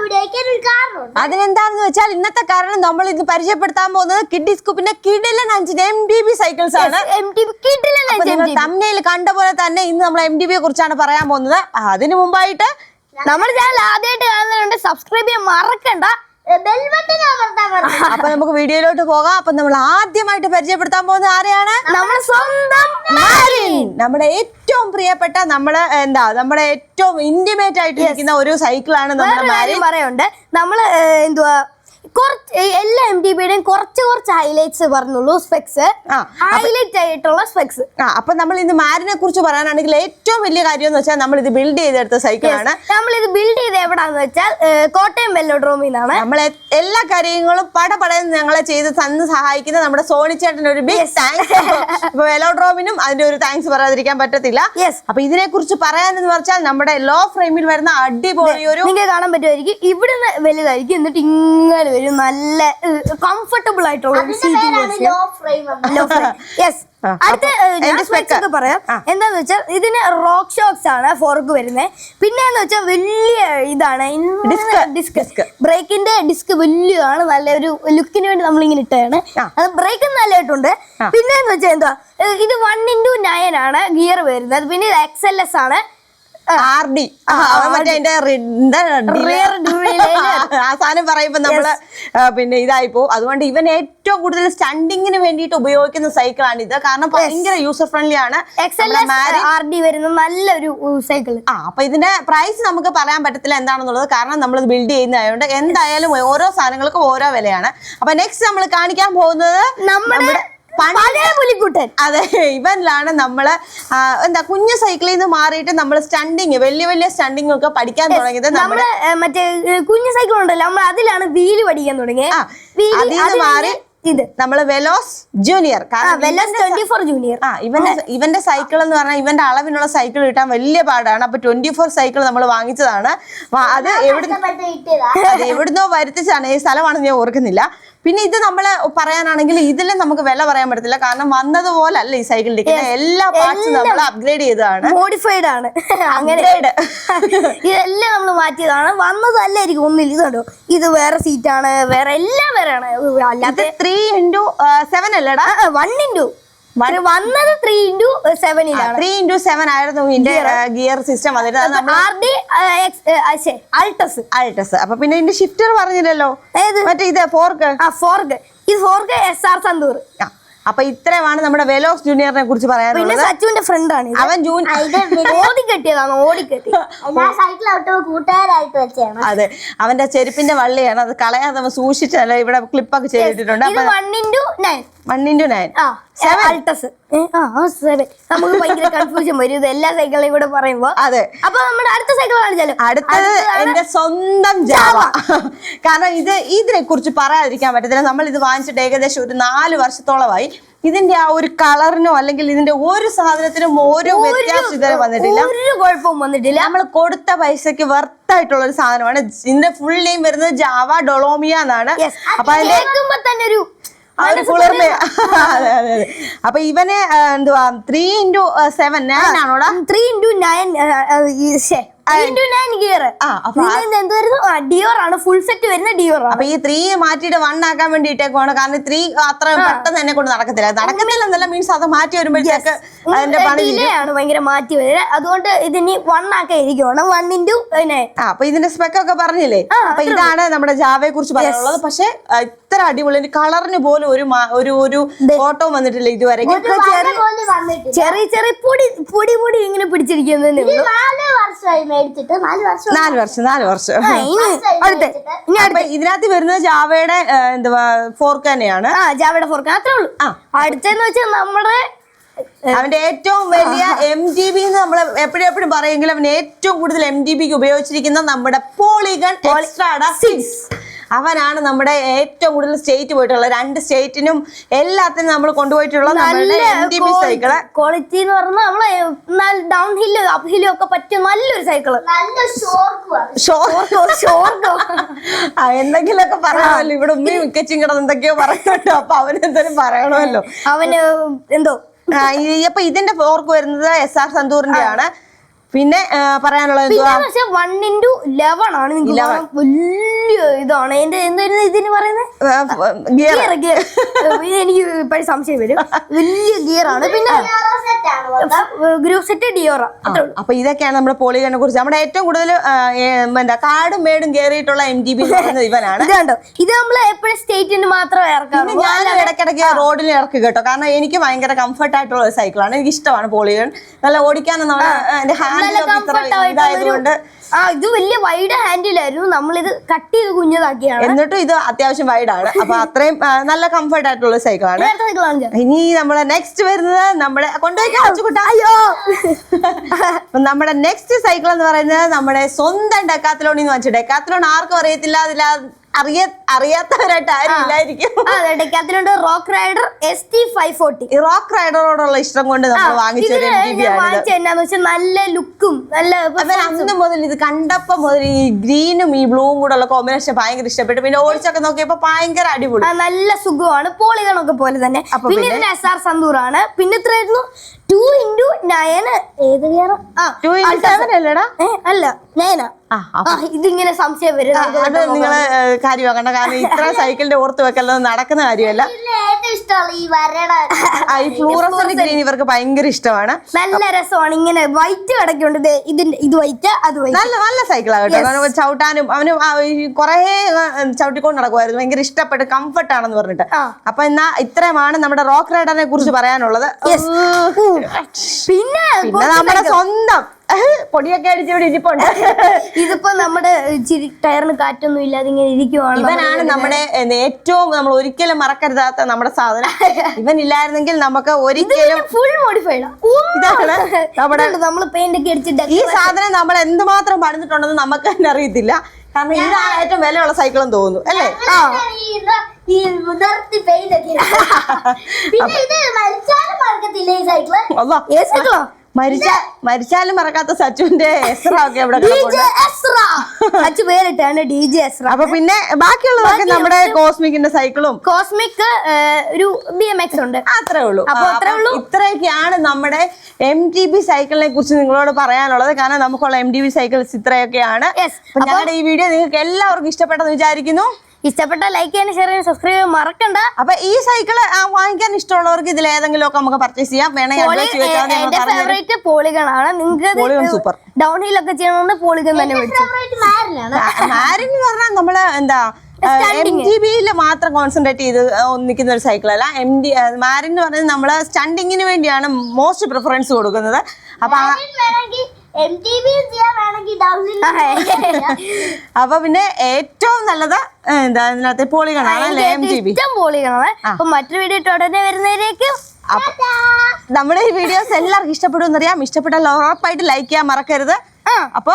ഇവിടേക്ക് അതിനെന്താണെന്ന് വെച്ചാൽ ഇന്നത്തെ കാരണം നമ്മൾ ഇന്ന് പരിചയപ്പെടുത്താൻ പോകുന്നത് കിഡ്നി സ്കൂപ്പിന്റെ കിഡിലൻ അഞ്ചിന്റെ എം ഡി ബി സൈക്കിൾസ് ആണ്. തമ്മയിൽ കണ്ട പോലെ തന്നെ ഇന്ന് നമ്മൾ എം ഡി ബിയെ കുറിച്ചാണ് പറയാൻ പോകുന്നത്. അതിനു മുമ്പായിട്ട് നമ്മുടെ ചാനൽ ആദ്യമായിട്ട് കാണുന്നവരുണ്ട് സബ്സ്ക്രൈബ് ചെയ്യാൻ മറക്കണ്ട. അപ്പൊ നമുക്ക് വീഡിയോയിലോട്ട് പോകാം. അപ്പൊ നമ്മൾ ആദ്യമായിട്ട് പരിചയപ്പെടുത്താൻ പോകുന്ന ആരെയാണ്? നമ്മുടെ സ്വന്തം നമ്മുടെ ഏറ്റവും പ്രിയപ്പെട്ട നമ്മുടെ എന്താ നമ്മുടെ ഏറ്റവും ഇന്റിമേറ്റ് ആയിട്ട് ഇരിക്കുന്ന ഒരു സൈക്കിളാണ് നമ്മുടെ പറയുണ്ട് നമ്മൾ ഏഹ്, എന്തുവാ കുറച്ച് എല്ലാ എം ടി ബിയുടെയും കുറച്ച് കുറച്ച് ഹൈലൈറ്റ്സ് പറഞ്ഞുള്ളൂ സ്പെക്സ് ഹൈലൈറ്റ് ആയിട്ടുള്ള സ്പെക്സ് ആ അപ്പൊ നമ്മൾ ഇന്ന് മാരിനെ കുറിച്ച് പറയാനാണെങ്കിൽ ഏറ്റവും വലിയ കാര്യം എന്ന് വെച്ചാൽ നമ്മൾ ഇത് ബിൽഡ് ചെയ്തെടുത്ത സൈക്കിളാണ് നമ്മൾ ഇത് ബിൽഡ് ചെയ്ത് എവിടാന്ന് വെച്ചാൽ കോട്ടയം വെല്ലോഡ്രോമിൽ നിന്നാണ് നമ്മളെ എല്ലാ കാര്യങ്ങളും പടപടയെന്ന് ഞങ്ങളെ ചെയ്ത് തന്ന് സഹായിക്കുന്ന നമ്മുടെ സോണി ചേട്ടന് ഒരു ബിഗ് താങ്ക്സ് ഇപ്പൊ വെലോഡ്രോമിനും അതിന്റെ ഒരു താങ്ക്സ് പറയാതിരിക്കാൻ പറ്റത്തില്ല. യെസ് അപ്പൊ ഇതിനെ കുറിച്ച് പറയാനെന്ന് പറഞ്ഞാൽ നമ്മുടെ ലോ ഫ്രെയിമിൽ വരുന്ന അടിപൊളി ഒരു നിങ്ങൾക്ക് കാണാൻ പറ്റുമായിരിക്കും. ഇവിടുന്ന് വലുതായിരിക്കും. എന്നിട്ട് ഇങ്ങനെ വരും നല്ല കംഫർട്ടബിൾ ആയിട്ടുള്ള ഒരു സീറ്റിംഗ് യെസ് അടുത്ത ഞാൻ പറയാം. എന്താന്ന് വെച്ചാൽ ഇതിന് റോക്ക് ഷോക്സ് ആണ് ഫോർക്ക് വരുന്നത് പിന്നെ എന്ന് വെച്ചാൽ വലിയ ഇതാണ്. ഡിസ്ക് ബ്രേക്കിന്റെ ഡിസ്ക് വലിയതാണ്. നല്ലൊരു ലുക്കിന് വേണ്ടി നമ്മൾ ഇങ്ങനെ ഇട്ടതാണ്. അത് ബ്രേക്ക് നല്ലതായിട്ടുണ്ട്. പിന്നെ എന്ന് വെച്ചാൽ എന്താ? ഇത് വൺ ഇന്റു നയൻ ആണ് ഗിയർ വരുന്നത്. പിന്നെ ഇത് എക്സ് എൽ എസ് ആണ്. R D. മറ്റേ അതിന്റെ. ആ സാധനം പറയുമ്പോ നമ്മൾ പിന്നെ ഇതായിപ്പോ അതുകൊണ്ട് ഇവൻ ഏറ്റവും കൂടുതൽ സ്റ്റണ്ടിങ്ങിന് വേണ്ടിയിട്ട് ഉപയോഗിക്കുന്ന സൈക്കിളാണ് ഇത്. കാരണം ഭയങ്കര യൂസർ ഫ്രണ്ട്ലി ആണ്. ആർ ഡി വരുന്ന നല്ലൊരു സൈക്കിൾ ആ അപ്പൊ ഇതിന്റെ പ്രൈസ് നമുക്ക് പറയാൻ പറ്റത്തില്ല എന്താണെന്നുള്ളത്. കാരണം നമ്മൾ ബിൽഡ് ചെയ്യുന്നതായതുകൊണ്ട് എന്തായാലും ഓരോ സാധനങ്ങൾക്കും ഓരോ വിലയാണ്. അപ്പൊ നെക്സ്റ്റ് നമ്മൾ കാണിക്കാൻ പോകുന്നത് നമ്മുടെ പഴയ പുലിക്കുട്ടൻ. അതെ ഇവനിലാണ് നമ്മൾ എന്താ കുഞ്ഞു സൈക്കിളിൽ നിന്ന് മാറിയിട്ട് നമ്മൾ സ്റ്റണ്ടിങ് വലിയ വലിയ സ്റ്റണ്ടിങ് ഒക്കെ പഠിക്കാൻ തുടങ്ങിയത് നമ്മൾ മറ്റേ കുഞ്ഞു സൈക്കിൾ ഉണ്ടല്ലോ നമ്മൾ അതിലാണ് വീൽ പഠിക്കാൻ തുടങ്ങിയത് അതിൽ നിന്ന് മാറി ഇത്. നമ്മൾ വെലോസ് ജൂനിയർ ജൂനിയർ ആ ഇവന്റെ ഇവന്റെ സൈക്കിൾ എന്ന് പറഞ്ഞാൽ ഇവന്റെ അളവിനുള്ള സൈക്കിൾ കിട്ടാൻ വലിയ പാടാണ്. അപ്പൊ ട്വന്റി ഫോർ സൈക്കിൾ നമ്മൾ വാങ്ങിച്ചതാണ് അത് എവിടെ കഷ്ടപ്പെട്ട് കിട്ടിയതാ അത് എവിടുന്നോ വരുത്തിച്ചാണ് ഈ സ്ഥലമാണെന്ന് ഞാൻ ഓർക്കുന്നില്ല. പിന്നെ ഇത് നമ്മൾ പറയാനാണെങ്കിൽ ഇതിലും നമുക്ക് വില പറയാൻ പറ്റത്തില്ല. കാരണം വന്നതുപോലെ അല്ല ഈ സൈക്കിൾ ഇരിക്കുന്നത്. എല്ലാ പാർട്സും നമ്മൾ അപ്ഗ്രേഡ് ചെയ്തതാണ്. മോഡിഫൈഡ് ആണ്. അങ്ങനെ ഇതെല്ലാം നമ്മൾ മാറ്റിയതാണ്. വന്നതല്ലായിരിക്കും ഒന്നില്ല ഇതുണ്ടോ ഇത് വേറെ സീറ്റാണ് വേറെ എല്ലാം വേറെ ആണ് അല്ലാതെ ത്രീ ഇന്റു സെവൻ അല്ലടാ? വൺ ഇന്റു വന്നത് ത്രീ ഇന്റു സെവനിലാണ് ത്രീ ഇന്റു സെവൻ ആയിരുന്നു ഇതിന്റെ ഗിയർ സിസ്റ്റം വന്നിട്ട് അൾട്ടസ് അൾട്ടസ് അപ്പൊ പിന്നെ ഇതിന്റെ ഷിഫ്റ്റർ പറഞ്ഞില്ലല്ലോ? മറ്റേ ഇത് ഫോർക്ക് ആ ഫോർക്ക് ഇത് ഫോർക്ക് എസ് ആർ സന്തൂർ അപ്പൊ ഇത്രയുമാണ് നമ്മുടെ വെലോക്സ് ജൂനിയറിനെ കുറിച്ച് പിന്നെ പറയാനുള്ളത് സച്ചുവിന്റെ ഫ്രണ്ട് ആണ് ഇത്. അവൻ ജൂൺ ഓടിക്കെട്ടിയതാണ് ഓടിക്കെട്ടി കൂട്ടുകാരായിട്ട് വെച്ചാണ് അതെ അവന്റെ ചെരുപ്പിന്റെ വള്ളിയാണ്. അത് കളയാതെ അവൻ സൂക്ഷിച്ചല്ല ഇവിടെ ക്ലിപ്പൊക്കെ ചെയ്തിട്ടുണ്ട്. One into nine one into nine ആ. അൾട്ടസ് നമുക്ക് ഭയങ്കര കൺഫ്യൂഷൻ വരും. ഇത് എല്ലാ സൈക്കിളിലും കൂടെ പറയുമ്പോ. അതെ. അപ്പൊ നമ്മുടെ അടുത്ത സൈക്കിൾ കാണിച്ചാലോ? അടുത്തത് എന്റെ സ്വന്തം ജാവ കാരണം ഇത് ഇതിനെ കുറിച്ച് പറയാതിരിക്കാൻ പറ്റത്തില്ല. നമ്മൾ ഇത് വാങ്ങിച്ചിട്ട് ഏകദേശം ഒരു നാല് വർഷത്തോളമായി. ഇതിന്റെ ആ ഒരു കളറിനോ അല്ലെങ്കിൽ ഇതിന്റെ ഒരു സാധനത്തിനും ഓരോ വ്യത്യാസം ഇതുവരെ വന്നിട്ടില്ല. ഒരു കുഴപ്പവും വന്നിട്ടില്ല. നമ്മൾ കൊടുത്ത പൈസക്ക് വർത്തായിട്ടുള്ള ഒരു സാധനമാണ്. ഇതിന്റെ ഫുൾ നെയിം വരുന്നത് ജാവ ഡൊളോമിയ എന്നാണ്. അപ്പൊ അതിന്റെ തന്നെ ഒരു ആ ഒരു കുളിർമ. അതെ അതെ അതെ. അപ്പൊ ഇവന് എന്തുവാ ത്രീ ഇന്റു സെവൻ ആണോടാ? ത്രീ ഇന്റു നയൻ ഡിയോർ ആണ്. ഫുൾ സെറ്റ് വരുന്ന ഡിയോർ ആണ്. അപ്പൊ ഈ ത്രീ മാറ്റിയിട്ട് വൺ ആക്കാൻ വേണ്ടി ഇട്ടേക്കുവാണ് കാരണം ത്രീ അത്ര പെട്ടെന്ന് എന്നെ കൊണ്ട് നടക്കത്തില്ല. നടക്കുന്നില്ല എന്നല്ല മീൻസ് അത് മാറ്റി വരുമ്പോഴത്തേക്ക് അതിന്റെ ഭയങ്കര മാറ്റി അതുകൊണ്ട് ഇതിന് വൺ ആക്കാൻ ഇരിക്കുവാണ് വൺ ഇന്റു അപ്പൊ ഇതിന്റെ സ്പെക്ക് ഒക്കെ പറഞ്ഞില്ലേ? അപ്പൊ ഇതാണ് നമ്മുടെ ജാവയെ കുറിച്ച് പറയാനുള്ളത്. പക്ഷെ ആ, ഇത്ര അടിപൊളി കളറിന് പോലും ഒരു ഒരു ഒരു ഫോട്ടോ വന്നിട്ടില്ല ഇതുവരെ. ചെറിയ ചെറിയ പൊടി പൊടി പൊടി ഇങ്ങനെ പിടിച്ചിരിക്കുന്നതേ ഉള്ളൂ. നാല് വർഷം. നാല് വർഷം അടുത്ത ഇതിനകത്ത് വരുന്നത് ജാവയുടെ ആ, എന്തുവാ ഫോർക്ക് തന്നെയാണ്. ആ ജാവയുടെ ഫോർക്ക് അത്രേ ഉള്ളൂ. ആ. അടുത്തെന്ന് വെച്ചാൽ നമ്മുടെ അവന്റെ ഏറ്റവും വലിയ എം ജി ബി എന്ന് നമ്മൾ എപ്പോഴും എപ്പോഴും പറയുമെങ്കിലും അവൻ ഏറ്റവും കൂടുതൽ എം ജി ബിക്ക് ഉപയോഗിച്ചിരിക്കുന്ന നമ്മുടെ പോളിഗൺ എക്സ്ട്രാഡ സിക്സ് അവനാണ് നമ്മുടെ ഏറ്റവും കൂടുതൽ സ്റ്റേറ്റ് പോയിട്ടുള്ള രണ്ട് സ്റ്റേറ്റിനും എല്ലാത്തിനും നമ്മൾ കൊണ്ടുപോയിട്ടുള്ള നമ്മുടെ ജി സൈക്കിൾ ക്വാളിറ്റി എന്ന് പറഞ്ഞാൽ നമ്മളെ ഡൗൺ ഹില്ലും അപ് ഹില്ലും ഒക്കെ പറ്റിയ നല്ലൊരു സൈക്കിൾ ആ, എന്തെങ്കിലുമൊക്കെ പറയണമല്ലോ ഇവിടെ ഉമ്മയും മിക്കച്ചും കിടന്ന് എന്തൊക്കെയോ പറയുന്നുണ്ടോ. അപ്പൊ അവനെന്തായാലും പറയണമല്ലോ. അവന് എന്തോ? ആ, ഈ- അപ്പൊ ഇതിന്റെ ഫോർക്ക് വരുന്നത് എസ് ആർ സന്തൂറിന്റെ ആണ്. പിന്നെ പറയാനുള്ളത് എന്തുവാ? പക്ഷെ വൺ ഇന്റു ലെവൺ ആണ് നിങ്ങൾക്ക് കാണാൻ വലിയ ഇതാണ്. എന്റെ എന്തായിരുന്നു ഇതിന് പറയുന്നത് ഗിയർ ഗിയർ ഗിയർ ഇത് എനിക്ക് ഇപ്പോഴും സംശയം വരും. വലിയ ഗിയർ ആണ്. പിന്നെ ഗ്രൂപ്പ് സെറ്റ് ഡിയോറ അത്രേ ഉള്ളൂ. അപ്പൊ ഇതൊക്കെയാണ് നമ്മുടെ പോളിഗണിനെ കുറിച്ച്. നമ്മുടെ ഏറ്റവും കൂടുതൽ എന്താ കാടും മേടും കയറിയിട്ടുള്ള എം ടി ബി പറയുന്നത് ഇവനാണ്. ഇത് കണ്ടോ? ഇത് നമ്മൾ എപ്പോഴും സ്റ്റേറ്റിന് മാത്രമേ പിന്നെ ഞാൻ ഇടയ്ക്കിടയ്ക്ക് റോഡിൽ ഇറക്കി കേട്ടോ. കാരണം എനിക്ക് ഭയങ്കര കംഫർട്ട് ആയിട്ടുള്ള ഒരു സൈക്കിളാണ് എനിക്ക് ഇഷ്ടമാണ് പോളിഗൺ നല്ല ഓടിക്കാനും നമ്മുടെ എന്റെ ഇതായതുകൊണ്ട് ആ ഇത് വലിയ വൈഡ് ഹാൻഡിലായിരുന്നു നമ്മളിത് കട്ട് ചെയ്ത് കുഞ്ഞതാക്കിയാണ്. എന്നിട്ടും ഇത് അത്യാവശ്യം വൈഡാണ് അപ്പൊ അത്രയും നല്ല കംഫർട്ട് ആയിട്ടുള്ള സൈക്കിൾ സൈക്കിളാണ് ഇനി നമ്മളെ നെക്സ്റ്റ് വരുന്നത് നമ്മുടെ കൊണ്ടുപോയി അയ്യോ. നമ്മുടെ നെക്സ്റ്റ് സൈക്കിൾ എന്ന് പറയുന്നത് നമ്മുടെ സ്വന്തം ഡെക്കാത്തലോണിന്ന് വെച്ചു. ഡെക്കാത്തലോൺ ആർക്കും അറിയത്തില്ല അതിൽ അറിയ അറിയാത്തവരായിട്ട് ആരും ഇല്ലായിരിക്കും. ഡെക്കാത്തിലുണ്ട് rock rider S T five forty rock റൈഡറോടുള്ള ഇഷ്ടം കൊണ്ട് നമ്മൾ വാങ്ങിച്ച വെച്ചാൽ നല്ല ലുക്കും നല്ല അന്ന് മുതൽ ഇത് കണ്ടപ്പോ മുതൽ ഈ ഗ്രീനും ഈ ബ്ലൂവും കൂടെ ഉള്ള കോമ്പിനേഷൻ ഭയങ്കര ഇഷ്ടപ്പെട്ടു. പിന്നെ ഓടിച്ചൊക്കെ നോക്കിയപ്പോ ഭയങ്കര അടിപൊളി. നല്ല സുഖമാണ്. പോളികളൊക്കെ പോലെ തന്നെ. പിന്നെ എസ് ആർ സന്തൂറാണ്. പിന്നെ ഇത്രയായിരുന്നു ടു ഇന്റു നയൻ ഏത് ആ ടു ഇന്റു സെവൻ അല്ലേടാ? അല്ല നയനാ ഇതിങ്ങനെ സംശയം വരും. നിങ്ങൾ കാര്യമാക്കണ്ട. കാരണം ഇത്ര സൈക്കിളിന്റെ ഓർത്ത് വെക്കലൊന്നും നടക്കുന്ന കാര്യമല്ല. ഈ ഫ്ലൂറസന്റ് ഗ്രീൻ ഇവർക്ക് ഭയങ്കര ഇഷ്ടമാണ്. നല്ല രസമാണ് ഇങ്ങനെ വൈറ്റ് കിടക്കുന്നുണ്ട്. ഇതിന്റെ ഇത് വൈറ്റ് അത് നല്ല നല്ല സൈക്കിളാണ് കേട്ടോ. ചവിട്ടാനും അവന് കുറേ ചവിട്ടിക്കൊണ്ട് നടക്കുമായിരുന്നു ഭയങ്കര ഇഷ്ടപ്പെട്ട് കംഫർട്ട് ആണെന്ന് പറഞ്ഞിട്ട്. അപ്പൊ എന്നാ ഇത്രയുമാണ് നമ്മുടെ റോക്ക് റൈഡറിനെ കുറിച്ച് പറയാനുള്ളത്. പിന്നെ നമ്മുടെ സ്വന്തം. പൊടിയൊക്കെ അടിച്ച് ഇവിടെ ഇരിപ്പുണ്ട്. ഇതിപ്പോ നമ്മുടെ ഇച്ചിരി ടയറിന് കാറ്റൊന്നും ഇല്ലാതെ ഇങ്ങനെ ഇരിക്കുവാണ് ഇവനാണ് നമ്മുടെ ഏറ്റവും നമ്മൾ ഒരിക്കലും മറക്കരുതാത്ത നമ്മുടെ സാധനം. ഇവൻ ഇല്ലായിരുന്നെങ്കിൽ നമുക്ക് ഒരിക്കലും ഫുൾ മോഡിഫൈഡ് ഇതാണ് നമ്മുടെ നമ്മൾ പെയിന്റ് ഒക്കെ അടിച്ചിട്ട് ഈ സാധനം നമ്മൾ എന്തുമാത്രം പണിതിട്ടുണ്ടെന്ന് നമുക്ക് തന്നെ അറിയത്തില്ല. കാരണം ഇതാണ് ഏറ്റവും വിലയുള്ള സൈക്കിളെന്ന് തോന്നുന്നു അല്ലേ? പെയിന്റ് ഒക്കെ മരിച്ച മരിച്ചാലും മറക്കാത്ത സച്ചുവിന്റെ എസ്ര ഒക്കെ ഇവിടെ കിടപ്പുണ്ട്? പേരിട്ടാണ് ഡി ജെ എസ്ര. അപ്പൊ പിന്നെ ബാക്കിയുള്ളതൊക്കെ നമ്മുടെ കോസ്മിക്കിന്റെ സൈക്കിളും. കോസ്മിക് ഒരു ബി എം എക്സ് ഉണ്ട്. അത്രേ ഉള്ളൂ. അപ്പൊ ആ, അത്രേ അപ്പം ഉള്ളൂ. ഇത്രയൊക്കെയാണ് നമ്മുടെ എം ടി ബി സൈക്കിളിനെ കുറിച്ച് നിങ്ങളോട് പറയാനുള്ളത്. കാരണം നമുക്കുള്ള എം ടി ബി സൈക്കിൾസ് ഇത്രയൊക്കെയാണ്. Yes. അപ്പൊ ഞങ്ങളുടെ ഈ വീഡിയോ നിങ്ങൾക്ക് എല്ലാവർക്കും ഇഷ്ടപ്പെട്ടെന്ന് വിചാരിക്കുന്നു. ഇഷ്ടപ്പെട്ട ലൈക്ക് ചെയ്യാനും ഷെയർ ചെയ്യാനും സബ്സ്ക്രൈബ് ചെയ്യാൻ മറക്കണ്ട. അപ്പൊ ഈ സൈക്കിൾ വാങ്ങിക്കാൻ ഇഷ്ടമുള്ളവർക്ക് ഇതിൽ ഏതെങ്കിലും ഒക്കെ നമുക്ക് പർച്ചേസ് ചെയ്യാം. വേണമെങ്കിൽ. ഫേവറേറ്റ് പോളിഗൺ ആണ് നിങ്ങൾക്ക് super. ഡൗൺ ഹിൽ ഒക്കെ ചെയ്യണമെന്ന് പോളിഗൺ തന്നെ മാരിൻ എന്ന് പറഞ്ഞാൽ നമ്മൾ എന്താ എം ജി ബിയിൽ മാത്രം കോൺസെൻട്രേറ്റ് ചെയ്ത് നിൽക്കുന്ന ഒരു സൈക്കിൾ അല്ല. എം ഡി മാരിൻ എന്ന് പറഞ്ഞാൽ നമ്മൾ സ്റ്റണ്ടിങ്ങിന് വേണ്ടിയാണ് മോസ്റ്റ് പ്രിഫറൻസ് കൊടുക്കുന്നത്. അപ്പൊ ടി അപ്പൊ പിന്നെ ഏറ്റവും നല്ലത് എന്താ ഇതിനകത്ത് പോളികളാണ് അല്ലെ എം ജി ബി പോളിഗണാണ് അപ്പൊ മറ്റൊരു വീഡിയോ ഉടനെ വരുന്നതിലേക്കും നമ്മുടെ ഈ വീഡിയോസ് എല്ലാവർക്കും ഇഷ്ടപ്പെടുമെന്നറിയാം. ഇഷ്ടപ്പെട്ടാൽ ഉറപ്പായിട്ട് ലൈക്ക് ചെയ്യാൻ മറക്കരുത്. അപ്പൊ.